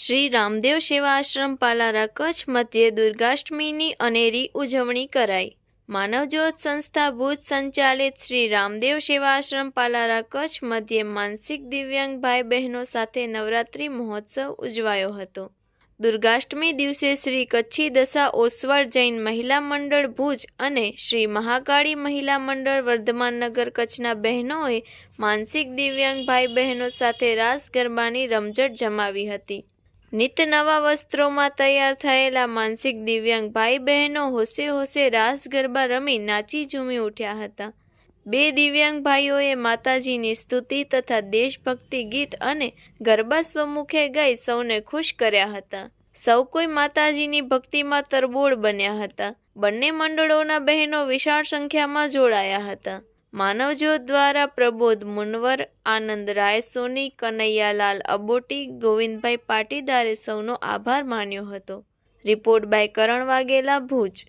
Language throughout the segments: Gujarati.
શ્રી રામદેવ સેવા આશ્રમ પાલારા કચ્છ મધ્યે દુર્ગાષ્ટમીની અનેરી ઉજવણી કરાઈ. માનવજ્યોત સંસ્થા ભુજ સંચાલિત શ્રી રામદેવ સેવા આશ્રમ પાલારા કચ્છ મધ્યે માનસિક દિવ્યાંગ ભાઈ બહેનો સાથે નવરાત્રિ મહોત્સવ ઉજવાયો હતો. દુર્ગાષ્ટમી દિવસે શ્રી કચ્છી દશા ઓસવાળ જૈન મહિલા મંડળ ભુજ અને શ્રી મહાકાળી મહિલા મંડળ વર્ધમાન નગર કચ્છના બહેનોએ માનસિક દિવ્યાંગ ભાઈ બહેનો સાથે રાસ ગરબાની રમઝટ જમાવી હતી. નિત નવા વસ્ત્રોમાં તૈયાર થયેલા માનસિક દિવ્યાંગ ભાઈ બહેનો હોશે હોશે રાસ ગરબા રમી નાચી ઝૂમી ઉઠ્યા હતા. બે દિવ્યાંગ ભાઈઓએ માતાજીની સ્તુતિ તથા દેશભક્તિ ગીત અને ગરબા સ્વમુખે ગાઈ સૌને ખુશ કર્યા હતા. સૌ કોઈ માતાજીની ભક્તિમાં તરબોળ બન્યા હતા. બંને મંડળોના બહેનો વિશાળ સંખ્યામાં જોડાયા હતા. માનવજ્યોત દ્વારા પ્રબોધ મુનવર, આનંદ રાય, સોની કનૈયાલાલ અબોટી, ગોવિંદભાઈ પાટીદારે સૌનો આભાર માન્યો હતો. Report by Karan Vaghela Bhuj.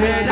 है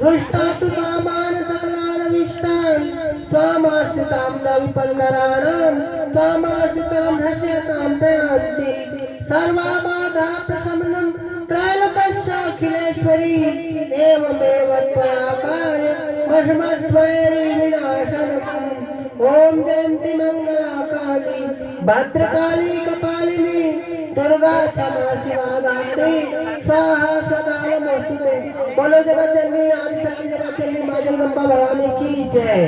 तुष्टा रुष्टा तु कामान् सकलान् विष्टान् त्वामाश्रितां न विपन्नराणां त्वामाश्रितां ह्रस्यतां प्रयान्ति सर्वा बाधा प्रशमनं त्रैलोक्यस्याखिलेश्वरी एवमेव त्वया कार्यमस्मद्वैरी विनाशनम् ॐ जयन्ति मङ्गला काली भद्रकाली कपालिनी दुर्गा क्षमा शिवा दात्री स्वाहा सदा नमोस्तुते बोलो जगत जननी आदि शक्ति जगत जननी माँ जगदम्बा भवानी की जय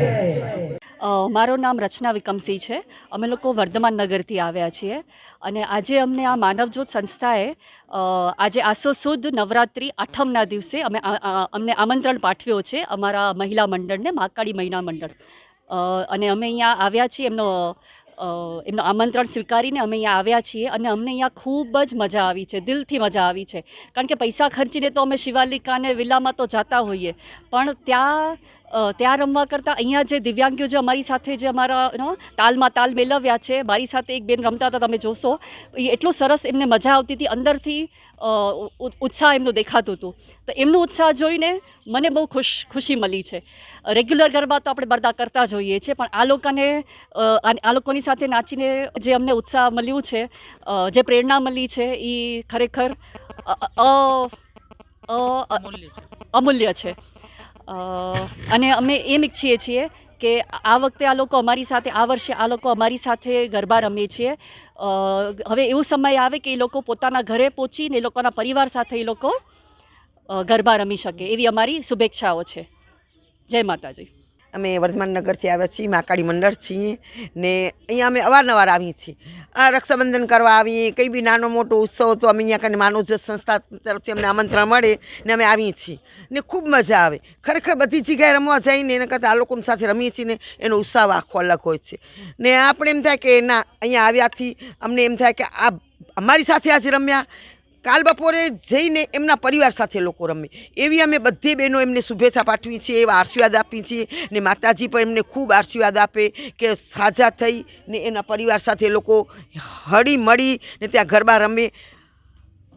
અ, મારું નામ રચના વિકમસિંહ છે અમે લોકો વર્ધમાન નગરથી આવ્યા છીએ અને આજે અમને આ માનવજ્યોત સંસ્થાએ અ, આજે આસો સુદ નવરાત્રિ આઠમના દિવસે અમે આ- આ- અમને આમંત્રણ પાઠવ્યો છે અમારા મહિલા મંડળને મહાકાળી મહિલા મંડળ અ, અને અમે અહીંયા આવ્યા છીએ એમનો અ, એમનું આમંત્રણ સ્વીકારીને અમે અહીંયા આવ્યા છીએ અને અમને અહીંયા ખૂબ જ મજા આવી છે, દિલથી મજા આવી છે. કારણ કે પૈસા ખર્ચીને તો અમે શિવાલિકા અને વિલામાં તો જતા હોઈએ, પણ ત્યાં ત્યાં રમવા કરતાં અહીંયા જે દિવ્યાંગો જે અમારી સાથે જે અમારા તાલમાં તાલ મેળવ્યા છે મારી સાથે એક બેન રમતા હતા તમે જોશો એ એટલું સરસ એમને મજા આવતી હતી અંદરથી ઉત્સાહ એમનું દેખાતું હતું. તો એમનું ઉત્સાહ જોઈને મને બહુ ખુશ ખુશી મળી છે. રેગ્યુલર ગરબા તો આપણે બધા કરતા જ હોઈએ છીએ પણ આ લોકોને આ લોકોની સાથે નાચીને જે અમને ઉત્સાહ મળ્યું છે જે પ્રેરણા મળી છે એ ખરેખર અમૂલ્ય છે. અને અમે એમ ઈચ્છીએ છીએ કે આ વખતે આ લોકો અમારી સાથે, આ વર્ષે આ લોકો અમારી સાથે ગરબા રમીએ છીએ હવે એવો સમય આવે કે એ લોકો પોતાના ઘરે પહોંચીને એ લોકોના પરિવાર સાથે એ લોકો ગરબા રમી શકે એવી અમારી શુભેચ્છાઓ છે. જય માતાજી. અમે વર્ધમાન નગરથી આવ્યા છીએ, મહાકાળી મંડળ છીએ ને અહીંયા અમે અવારનવાર આવીએ છીએ. આ રક્ષાબંધન કરવા આવીએ, કંઈ બી નાનો મોટો ઉત્સવ તો અમે અહીંયા કને માનવજ્યોત સંસ્થા તરફથી અમને આમંત્રણ મળે ને અમે આવીએ છીએ. ને ખૂબ મજા આવે. ખરેખર બધી જગ્યાએ રમવા જઈને એના કરતાં આ લોકોની સાથે રમીએ છીએ ને એનો ઉત્સાહ આખો અલગ હોય છે. ને આપણે એમ થાય કે ના, અહીંયા આવ્યાથી અમને એમ થાય કે આ અમારી સાથે આજે રમ્યા કાલ બપોરે જઈને એમના પરિવાર સાથે લોકો રમે. એવી અમે બધી બહેનો એમને શુભેચ્છા પાઠવી છીએ, એવા આશીર્વાદ આપી છીએ ને માતાજી પણ એમને ખૂબ આશીર્વાદ આપે કે સાજા થઈ ને એના પરિવાર સાથે લોકો હળી મળી ને ત્યાં ગરબા રમે.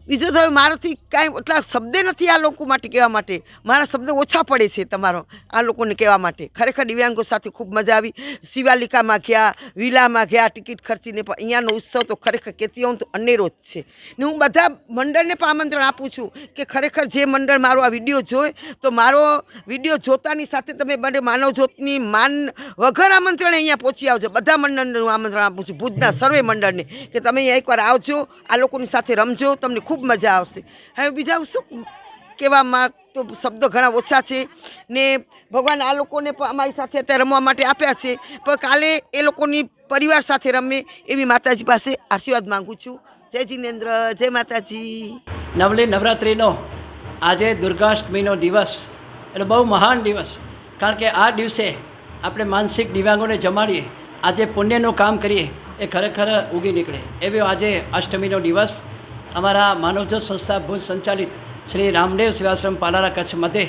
બીજું તો મારાથી કાંઈ એટલા શબ્દ નથી આ લોકો માટે કહેવા માટે. મારા શબ્દ ઓછા પડે છે તમારો આ લોકોને કહેવા માટે. ખરેખર દિવ્યાંગો સાથે ખૂબ મજા આવી. શિવાલિકામાં ગયા, વિલામાં ગયા, ટિકિટ ખર્ચીને પણ અહીંયાનો ઉત્સવ તો ખરેખર કહેતી હોઉં તો અનેરો જ છે. ને હું બધા મંડળને પણ આમંત્રણ આપું છું કે ખરેખર જે મંડળ મારો આ વીડિયો જોઈ તો મારો વીડિયો જોતાની સાથે તમે બને માનવજોતની માન વગર આમંત્રણ અહીંયા પહોંચી આવજો. બધા મંડળને આમંત્રણ આપું છું. ભુજના સર્વે મંડળને કે તમે અહીંયા એકવાર આવજો, આ લોકોની સાથે રમજો, તમને ખૂબ મજા આવશે. હવે બીજા શું કહેવામાં તો શબ્દો ઘણા ઓછા છે ને ભગવાન આ લોકોને પણ અમારી સાથે અત્યારે રમવા માટે આપ્યા છે. પણ કાલે એ લોકોની પરિવાર સાથે રમે એવી માતાજી પાસે આશીર્વાદ માગું છું. જય જીનેન્દ્ર, જય માતાજી. નવલી નવરાત્રિનો આજે દુર્ગાષ્ટમીનો દિવસ એટલે બહુ મહાન દિવસ. કારણ કે આ દિવસે આપણે માનસિક દિવ્યાંગોને જમાડીએ, આજે પુણ્યનું કામ કરીએ, એ ખરેખર ઉગી નીકળે. એવો આજે અષ્ટમીનો દિવસ અમારા માનવજ્યોત સંસ્થા ભુજ સંચાલિત શ્રી રામદેવ સેવાશ્રમ પાલારા કચ્છ મધ્યે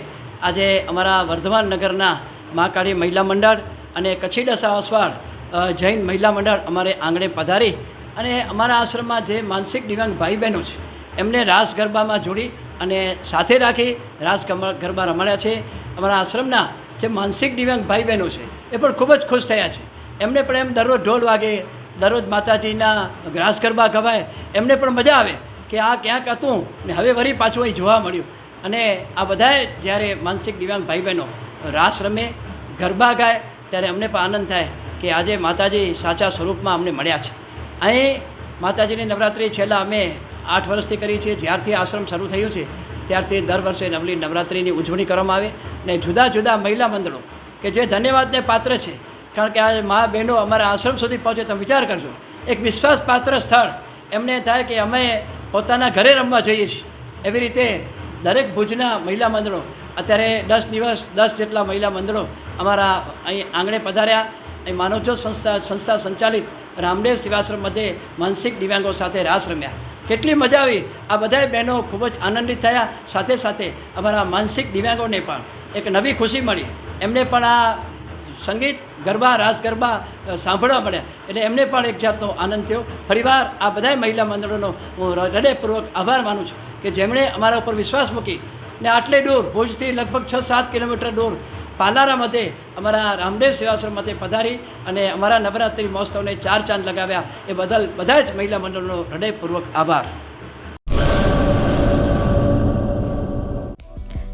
આજે અમારા વર્ધમાન નગરના મહાકાળી મહિલા મંડળ અને કચ્છી દશાવાસવાડ અસવાર જૈન મહિલા મંડળ અમારે આંગણે પધારી અને અમારા આશ્રમમાં જે માનસિક દિવ્યાંગ ભાઈ બહેનો છે, એમને રાસ ગરબામાં જોડી અને સાથે રાખી રાસ ગરબા રમાડ્યા છે. અમારા આશ્રમના જે માનસિક દિવ્યાંગ ભાઈ બહેનો છે, એ પણ ખૂબ જ ખુશ થયા છે. એમને પણ એમ દરરોજ ઢોલ વાગે, દરરોજ માતાજીના રાસ ગરબા ગવાય, એમને પણ મજા આવે. કે આ ક્યાંક હતું ને હવે વળી પાછું અહીં જોવા મળ્યું. અને આ બધાએ જ્યારે માનસિક દિવ્યાંગ ભાઈ બહેનો રાસ રમે, ગરબા ગાય, ત્યારે અમને પણ આનંદ થાય કે આજે માતાજી સાચા સ્વરૂપમાં અમને મળ્યા છે. અહીં માતાજીની નવરાત્રિ છેલ્લા અમે આઠ વર્ષથી કરી છે જ્યારથી આશ્રમ શરૂ થયું છે, ત્યારથી દર વર્ષે નવલી નવરાત્રિની ઉજવણી કરવામાં આવે ને જુદા જુદા મહિલા મંડળો કે જે ધન્યવાદને પાત્ર છે. કારણ કે આ મા બહેનો અમારા આશ્રમ સુધી પહોંચે તમે વિચાર કરજો. એક વિશ્વાસપાત્ર સ્થળ એમને થાય કે અમે પોતાના ઘરે રમવા જઈએ છીએ. એવી રીતે દરેક ભુજના મહિલા મંડળો, અત્યારે દસ દિવસ, દસ જેટલા મહિલા મંડળો અમારા અહીં આંગણે પધાર્યા. અહીં માનવજ્યોત સંસ્થા સંસ્થા સંચાલિત રામદેવ સેવાશ્રમ મધ્યે માનસિક દિવ્યાંગો સાથે રાસ રમ્યા. કેટલી મજા આવી. આ બધાય બહેનો ખૂબ જ આનંદિત થયા. સાથે સાથે અમારા માનસિક દિવ્યાંગોને પણ એક નવી ખુશી મળી. એમને પણ આ સંગીત, ગરબા, રાસ ગરબા સાંભળવા મળ્યા. એટલે એમને પણ એક જાતનો આનંદ થયો. ફરીવાર આ બધાય મહિલા મંડળોનો હું હૃદયપૂર્વક આભાર માનું છું કે જેમણે અમારા ઉપર વિશ્વાસ મૂકી ને આટલે દૂર, ભુજથી લગભગ છ સાત કિલોમીટર દૂર, પાલારા મધ્યે અમારા રામદેવ સેવાશ્રમ મધ્યે પધારી અને અમારા નવરાત્રિ મહોત્સવને ચાર ચાંદ લગાવ્યા. એ બદલ બધા જ મહિલા મંડળનો હૃદયપૂર્વક આભાર.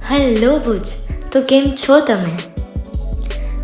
હેલો ભુજ, તો કેમ છો તમે?